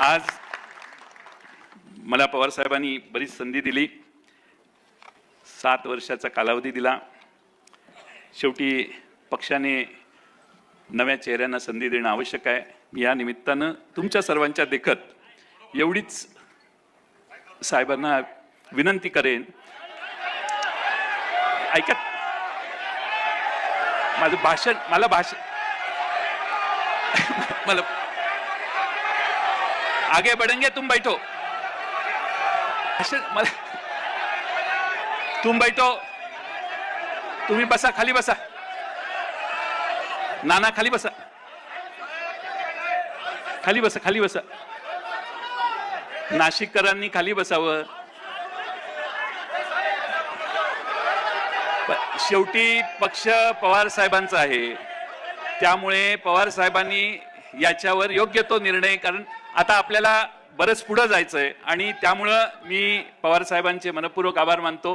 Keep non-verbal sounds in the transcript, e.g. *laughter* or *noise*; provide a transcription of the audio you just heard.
आज मला पवार साहेबांनी बरीच संधी दिली. सात वर्षाचा कालावधी दिला. शेवटी पक्षाने नव्या चेहऱ्यांना संधी देणं आवश्यक आहे. मी या निमित्तानं तुमच्या सर्वांच्या देखत एवढीच साहेबांना विनंती करेन. ऐका. माझं भाषण मला भाषण *laughs* मला आगे बढ़ेंगे तुम बैठो। तुम बैठो। तुम्ही बसा खाली बसा। नाना खाली बसा। खाली बसा खाली बसा। नाशिककरांनी खाली बसावं। शेवटी पक्ष पवार साहेबांचा आहे. त्यामुळे पवार साहेबांनी याच्यावर योग्य तो निर्णय कारण आता आपल्याला बरंच पुढं जायचंय. आणि त्यामुळं मी पवार साहेबांचे मनपूर्वक आभार मानतो.